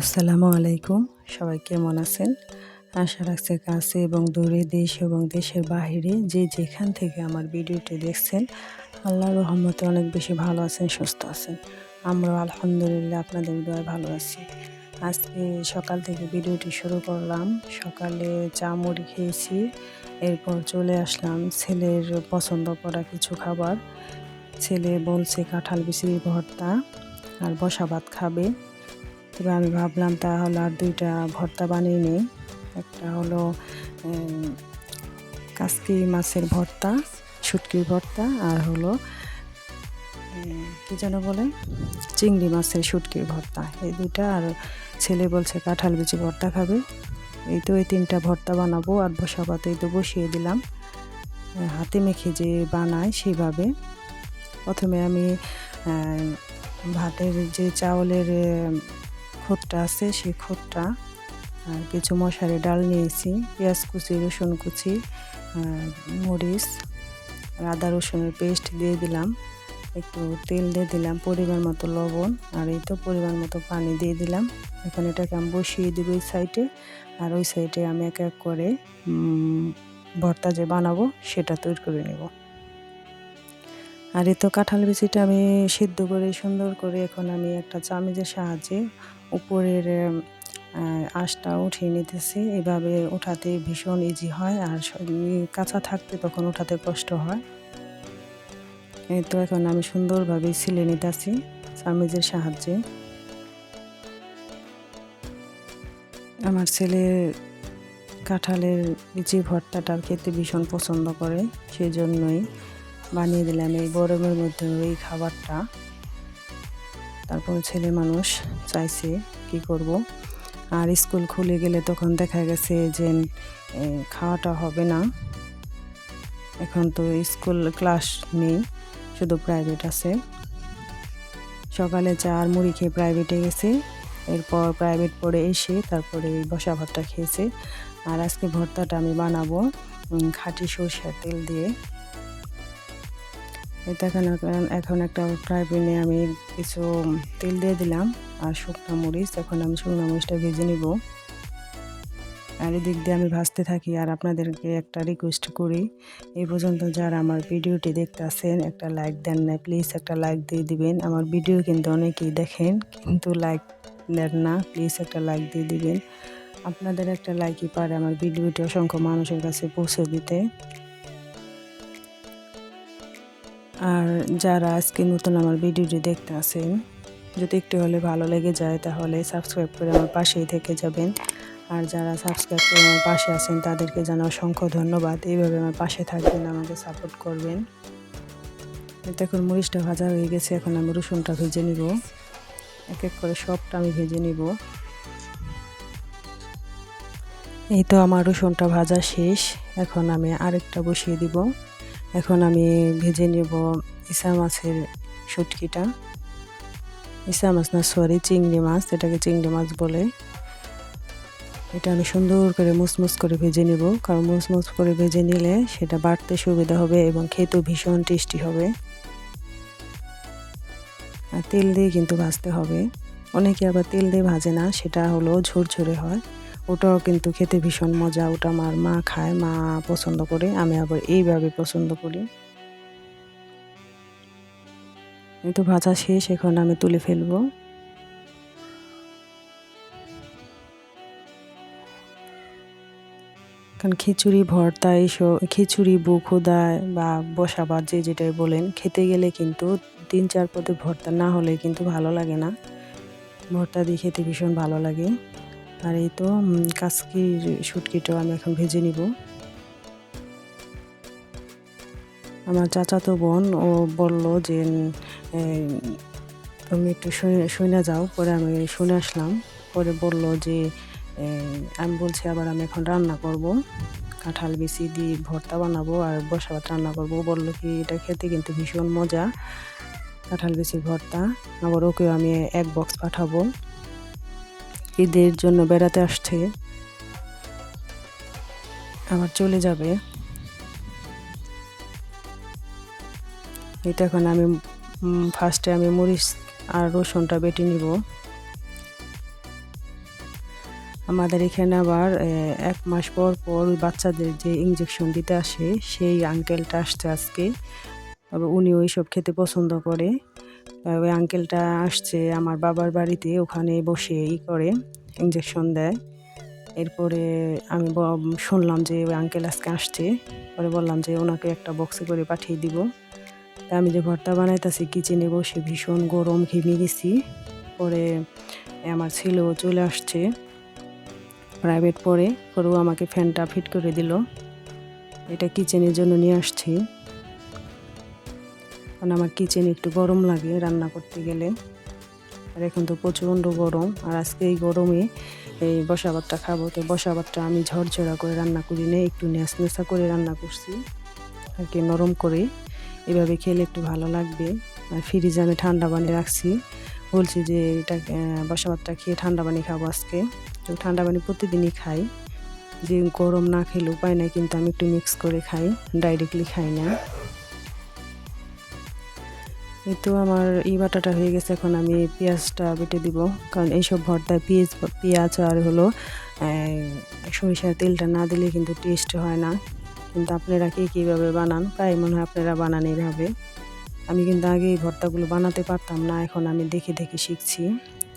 আসসালামু আলাইকুম। সবাই কেমন আছেন? আশা রাখছে কাছে এবং দূরে দেশ এবং দেশের বাহিরে যে যেখান থেকে আমার ভিডিওটি দেখছেন আল্লাহ রহমতে অনেক বেশি ভালো আছেন, সুস্থ আছেন। আমরাও আলহামদুলিল্লাহ আপনাদের দোয়ায় ভালো আছি। আজকে সকাল থেকে ভিডিওটি শুরু করলাম। সকালে চা মুড়ি খেয়েছি, এরপর চলে আসলাম ছেলের পছন্দ করা কিছু খাবার। ছেলে বলছে কাঁঠাল বিচির ভর্তা, আর বসা ভাত খাবে। তবে আমি ভাবলাম তাহলে আর দুইটা ভর্তা বানিয়ে নিই। একটা হলো কাসকি মাছের ভর্তা, শুটকির ভর্তা, আর হলো কী যেন বলে, চিংড়ি মাছের শুটকির ভর্তা। এই দুইটা, আর ছেলে বলছে কাঁঠাল বিচি ভর্তা খাবে। এই তো এই তিনটা ভর্তা বানাবো, আর বসা এই তো বসিয়ে দিলাম। হাতে মেখে যে বানায় সেইভাবে প্রথমে আমি ভাতের যে চাউলের খোদটা আছে, সেই খোদটা। আর কিছু মশারি ডাল নিয়েছি, পেঁয়াজ কুচি, রসুন কুচি মরিচ আদা রসুনের পেস্ট দিয়ে দিলাম। একটু তেল দিয়ে দিলাম পরিমাণ মতো লবণ, আর এই তো পরিমাণ মতো পানি দিয়ে দিলাম। এখন এটাকে আমি বসিয়ে দেবো এই সাইডে, আর ওই সাইডে আমি এক এক করে ভর্তা যে বানাবো সেটা তৈরি করে নেব। আর এই তো কাঁঠাল বিচিটা আমি সিদ্ধ করে সুন্দর করে এখন আমি একটা চামিজের সাহায্যে উপরের আঁশটা উঠিয়ে নিতেছি। এভাবে ওঠাতে ভীষণ ইজি হয়। আর কাঁচা থাকতে তখন ওঠাতে কষ্ট হয়। এই তো এখন আমি সুন্দরভাবে সিলে নিতেছি চামিজের সাহায্যে। আমার ছেলে কাঁঠালের বিচি ভর্তাটা খেতে ভীষণ পছন্দ করে সেই জন্যই বানিয়ে দিলাম এই গরমের মধ্যে এই খাবারটা। তারপর ছেলে মানুষ চাইছে কি করব। আর স্কুল খুলে গেলে তখন দেখা গেছে যে খাওয়াটা হবে না। এখন তো স্কুল ক্লাস নেই, শুধু প্রাইভেট আছে। সকালে চা আর মুড়ি খেয়ে প্রাইভেটে গেছে। এরপর প্রাইভেট পড়ে এসে তারপরে বসা ভাতটা খেয়েছে। আর আজকে ভর্তাটা আমি বানাবো খাঁটি সরষের তেল দিয়ে। দেখেন, এখন একটা ফ্রাই প্যানে আমি কিছু তেল দিয়ে দিলাম আর শুকনো মরিচ। এখন আমি শুকনো মরিচটা ভেজে নিব। আর এদিক দিয়ে আমি ভাজতে থাকি। আর আপনাদেরকে একটা রিকোয়েস্ট করি, এই পর্যন্ত যারা আমার ভিডিওটি দেখতে আসেন একটা লাইক দেন না প্লিজ একটা লাইক দিয়ে দিবেন। আমার ভিডিও কিন্তু অনেকেই দেখেন, কিন্তু লাইক দেন না প্লিজ একটা লাইক দিয়ে দিবেন। আপনাদের একটা লাইকই পারে আমার ভিডিওটি, অসংখ্য মানুষের কাছে পৌঁছে দিতে। আর যারা আজকে নতুন আমার ভিডিওটি দেখতে আসেন যদি একটু হলে ভালো লেগে যায় তাহলে সাবস্ক্রাইব করে আমার পাশেই থেকে যাবেন। আর যারা সাবস্ক্রাইব করে আমার পাশে আছেন, তাদেরকে জানা অসংখ্য ধন্যবাদ। এইভাবে আমার পাশে থাকবেন, আমাকে সাপোর্ট করবেন। এতে এখন মরিচটা ভাজা হয়ে গেছে। এখন আমি রসুনটা ভেজে নিব। এক এক করে সবটা আমি ভেজে নিব। এই তো আমার রসুনটা ভাজা শেষ। এখন আমি আরেকটা বসিয়ে দিব। এখন আমি ভেজে নেব ইসা মাছের শুটকিটা। ইসা মাছ না সরি চিংড়ি মাছ, এটাকে চিংড়ি মাছ বলে। এটা আমি সুন্দর করে মুসমুস করে ভেজে নেব, কারণ মুসমুস করে ভেজে নিলে সেটা বাড়তে সুবিধা হবে এবং খেতেও ভীষণ টেস্টি হবে। আর তেল দিয়ে কিন্তু ভাজতে হবে। অনেকে আবার তেল দিয়ে ভাজে না, সেটা হলো ঝরঝরে হয়। ওটাও কিন্তু খেতে ভীষণ মজা। ওটা আমার মা খায়, মা পছন্দ করে, আমি আবার এইভাবে পছন্দ করি। কিন্তু ভাজা শেষ, এখন আমি তুলে ফেলব। কারণ খিচুড়ি, ভর্তা এইসব, খিচুড়ি বুখুদায় বা বসাবাদ যে যেটাই বলেন, খেতে গেলে কিন্তু তিন চার পদে ভর্তা না হলে কিন্তু ভালো লাগে না। ভর্তা দিয়ে খেতে ভীষণ ভালো লাগে। আর এই তো কাসকির শুটকিটাও আমি এখন ভেজে নিব। আমার চাচাতো বোন, ও বলল যে তুমি একটু শুনে যাও, পরে আমি শুনে আসলাম। পরে বলল যে আমি বলছি আবার আমি এখন রান্না করব। কাঁঠাল বেশি দিয়ে ভর্তা বানাবো আর বসা ভাত রান্না করব। বলল কি, এটা খেতে কিন্তু ভীষণ মজা, কাঁঠাল বেশি ভর্তা। আবার ওকেও আমি এক বক্স পাঠাবো। ঈদের জন্য বেড়াতে আসছে। আবার চলে যাবে। এটা এখন আমি ফার্স্টে আমি মরিচ আর রসুনটা বেটে নিব। আমাদের এখানে আবার এক মাস পর পর ওই বাচ্চাদের যে ইঞ্জেকশন দিতে আসে, সেই আঙ্কেলটা আসছে আজকে। তবে উনি ওই সব খেতে পছন্দ করে। ওই আঙ্কেলটা আসছে আমার বাবার বাড়িতে, ওখানে বসে ই করে ইঞ্জেকশন দেয়। এরপরে আমি শুনলাম যে ওই আঙ্কেল আজকে আসছে। পরে বললাম যে ওনাকে একটা বক্সে করে পাঠিয়ে দিব। তা আমি যে ভর্তা বানাইতেছি কিচেনে বসে ভীষণ গরম ঘেমে গেছি। পরে আমার ছেলেও চলে আসছে। প্রাইভেট পরে, পরেও আমাকে ফ্যানটা ফিট করে দিল। এটা কিচেনের জন্য নিয়ে আসছি। কারণ আমার কিচেনে একটু গরম লাগে রান্না করতে গেলে। আর এখন তো প্রচণ্ড গরম, আর আজকে এই গরমে এই বসা ভাতটা খাব। তো বসা ভাতটা আমি ঝরঝরা করে রান্না করি না, একটু নেসা করে রান্না করছি। আর কি নরম করে, এভাবে খেলে একটু ভালো লাগবে। আর ফ্রিজে আমি ঠান্ডা পানি রাখছি। বলছি যে এটা বসা ভাতটা খেয়ে ঠান্ডা পানি খাব আজকে। তো ঠান্ডা পানি প্রতিদিনই খাই। যে গরম না খেলে উপায় নাই, কিন্তু আমি একটু মিক্স করে খাই ডাইরেক্টলি খাই না। তো আমার এই বাটাটা হয়ে গেছে, এখন আমি পেঁয়াজটা বেটে দিব। কারণ এইসব ভর্তায় পেঁয়াজ পেঁয়াজ আর হলো সরিষার তেলটা না দিলে কিন্তু টেস্ট হয় না। কিন্তু আপনারা কে কীভাবে বানান, প্রায় মনে হয় আপনারা বানান এইভাবে। আমি কিন্তু আগে এই ভর্তাগুলো বানাতে পারতাম না, এখন আমি দেখে দেখে শিখছি।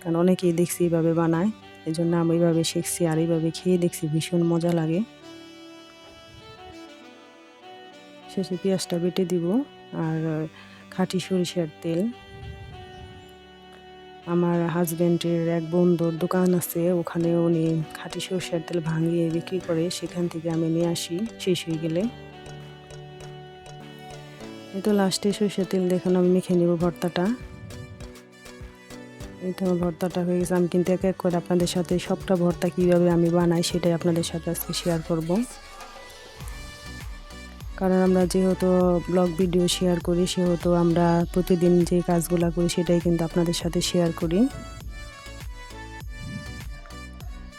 কারণ অনেকেই দেখছি এইভাবে বানায় এই জন্য আমি এইভাবে শিখছি আর এইভাবে খেয়ে দেখছি, ভীষণ মজা লাগে। শেষে পেঁয়াজটা বেটে দিব, আর খাঁটি সরিষার তেল। আমার হাজব্যান্ডের এক বন্ধুর দোকান আছে, ওখানে উনি খাঁটি সরিষার তেল ভাঙিয়ে বিক্রি করে সেখান থেকে আমি নিয়ে আসি, শেষ হয়ে গেলে। এই তো লাস্টে সরিষার তেল দেখুন, আমি মেখে নেব ভর্তাটা। এই তো ভর্তাটা হয়ে গেছে, আমি কিন্তু এক এক করে আপনাদের সাথে সবটা ভর্তা কীভাবে আমি বানাই সেটাই আপনাদের সাথে আজকে শেয়ার করব। কারণ আমরা যেহেতু ব্লগ ভিডিও শেয়ার করি, সেহেতু আমরা প্রতিদিন যে কাজগুলো করি, সেটাই কিন্তু আপনাদের সাথে শেয়ার করি।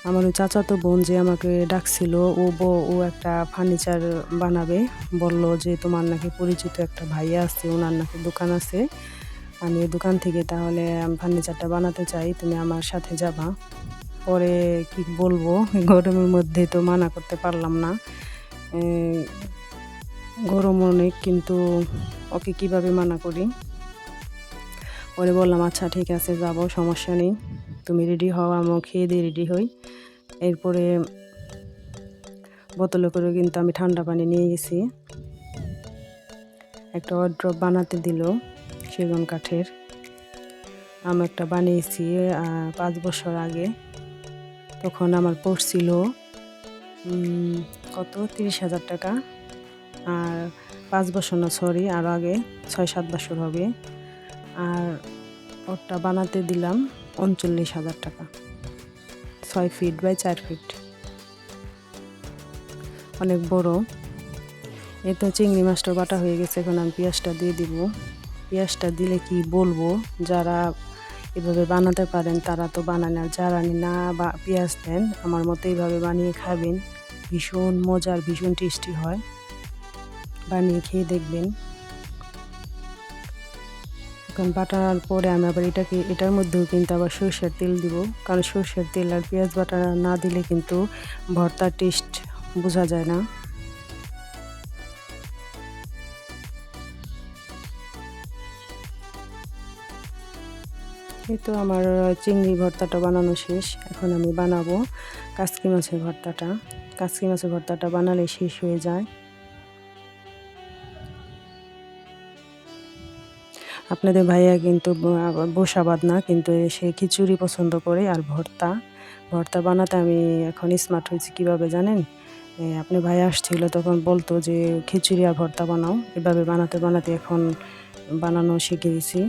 আমার ওই চাচাতো বোন যে আমাকে ডাকছিল, ও ও একটা ফার্নিচার বানাবে। বলল যে, তোমার নাকি পরিচিত একটা ভাইয়া আছে ওনার নাকি দোকান আছে। আমি দোকান থেকে তাহলে ফার্নিচারটা বানাতে চাই, তুমি আমার সাথে যাবা। পরে কি বলব, গরমের মধ্যে তো মানা করতে পারলাম না। গরম অনেক, কিন্তু ওকে কীভাবে মানা করি? পরে বললাম আচ্ছা ঠিক আছে, যাব, সমস্যা নেই। তুমি রেডি হও, আমিও খেয়ে দিয়ে রেডি হই। এরপরে বোতলে করে কিন্তু আমি ঠান্ডা পানি নিয়ে গেছি। একটা ওয়ার্ড্রপ বানাতে দিল, সেগুন কাঠের। আমি একটা বানিয়েছি পাঁচ বছর আগে। তখন আমার পড়ছিল কত? তিরিশ হাজার টাকা। আর পাঁচ বছর না সরি আরও আগে, ছয়, সাত বছর হবে। আর ওরটা বানাতে দিলাম উনচল্লিশ হাজার টাকা। ছয় ফিট বাই চার ফিট অনেক বড়। এ তো চিংড়ি মাছটা বাটা হয়ে গেছে, এখন আমি পেঁয়াজটা দিয়ে দিব। পেঁয়াজটা দিলে কি বলব? যারা এভাবে বানাতে পারেন, তারা তো বানান আর যারা না বা পেঁয়াজ দেন, আমার মতো এইভাবে বানিয়ে খাবেন। ভীষণ মজার, ভীষণ টেস্টি হয়। বানিয়ে খেয়ে দেখবেন। এখন বাটার পরে আমি আবার এটাকে, এটার মধ্যেও কিন্তু আবার সরষের তেল দিব। কারণ সরষের তেল আর পেঁয়াজ বাটা না দিলে কিন্তু ভর্তার টেস্ট বোঝা যায় না। এই তো আমার চিংড়ি ভর্তাটা বানানো শেষ। এখন আমি বানাবো কাসকি মাছের ভর্তাটা। কাসকি মাছের ভর্তাটা বানালে শেষ হয়ে যায়। আপনাদের ভাইয়া কিন্তু বসাবাদ না, কিন্তু সে খিচুড়ি পছন্দ করে আর ভর্তা। ভর্তা বানাতে আমি এখন স্মার্ট হয়েছি কীভাবে জানেন? আপনি ভাই আসছিল তখন বলতো যে, খিচুড়ি আর ভর্তা বানাও। এভাবে বানাতে বানাতে এখন বানানো শিখে গেছি।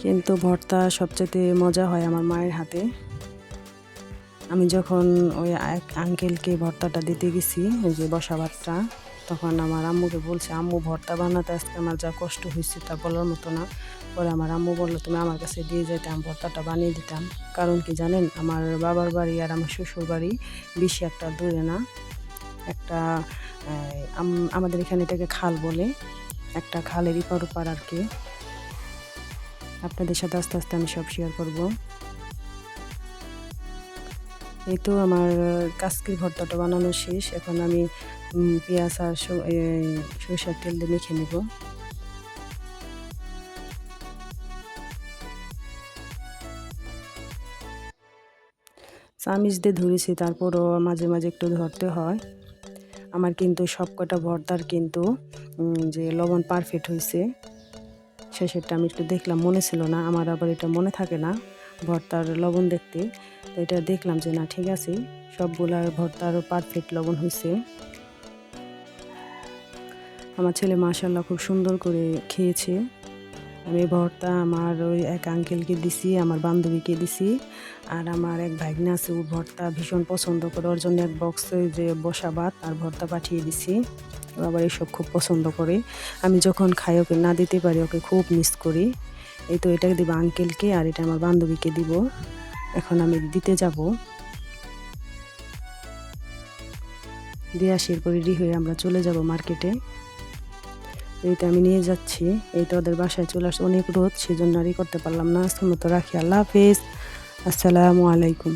কিন্তু ভর্তা সবচেয়ে মজা হয় আমার মায়ের হাতে। আমি যখন ওই আঙ্কেলকে ভর্তাটা দিতে গেছি, ওই যে বসা ভাতটা তখন আমার আম্মুকে বলছে, আম্মু, ভর্তা বানাতে আজকে আমার যা কষ্ট হয়েছে তা বলার মতো না। পরে আমার আম্মু বলল, তুমি আমার কাছে দিয়ে যেতে আমি ভর্তাটা বানিয়ে দিতাম। কারণ কি জানেন, আমার বাবার বাড়ি আর আমার শ্বশুর বাড়ি বেশি একটা দূরে না। একটা আমাদের এখানে এটাকে খাল বলে, একটা খালের ইপার ওপার আর কি। আপনাদের সাথে আস্তে আস্তে আমি সব শেয়ার করব। এই তো আমার কাসকির ভর্তাটা বানানো শেষ। এখন আমি পেঁয়াজ আর সরিষার তেল দিয়ে মেখে নেব চামিচ দিয়ে ধরেছি তারপরও মাঝে মাঝে একটু ধরতে হয় আমার কিন্তু সব কটা ভর্তার কিন্তু যে লবণ পারফেক্ট হয়েছে শেষেরটা আমি একটু দেখলাম মনে ছিল না আমার আবার এটা মনে থাকে না ভর্তার লবণ দেখতে তো এটা দেখলাম যে না ঠিক আছে সবগুলার ভর্তার পারফেক্ট লবণ হয়েছে আমার ছেলে মাশাল্লাহ খুব সুন্দর করে খেয়েছে। আমি ভর্তা আমার ওই এক আঙ্কেলকে দিছি, আমার বান্ধবীকে দিছি। আর আমার এক ভাগ্নে আছে, ও ভর্তা ভীষণ পছন্দ করে। ওর জন্য এক বক্সে যে বসা ভাত আর ভর্তা পাঠিয়ে দিছি। ও আবার এইসব খুব পছন্দ করে। আমি যখন খাই, ওকে না দিতে পারি, ওকে খুব মিস করি। এই তো এটাকে দিব আঙ্কেলকে আর এটা আমার বান্ধবীকে দিব। এখন আমি দিতে যাব। দিয়ে আসি এরপর রেডি হয়ে আমরা চলে যাব মার্কেটে। এইটা আমি নিয়ে যাচ্ছি। এইটা ওদের বাসায় চলে আসছে অনেক রোদ, সেজন্য আর ই করতে পারলাম না। আজকের মতো রাখি। আল্লাহ হাফেজ। আসসালামু আলাইকুম।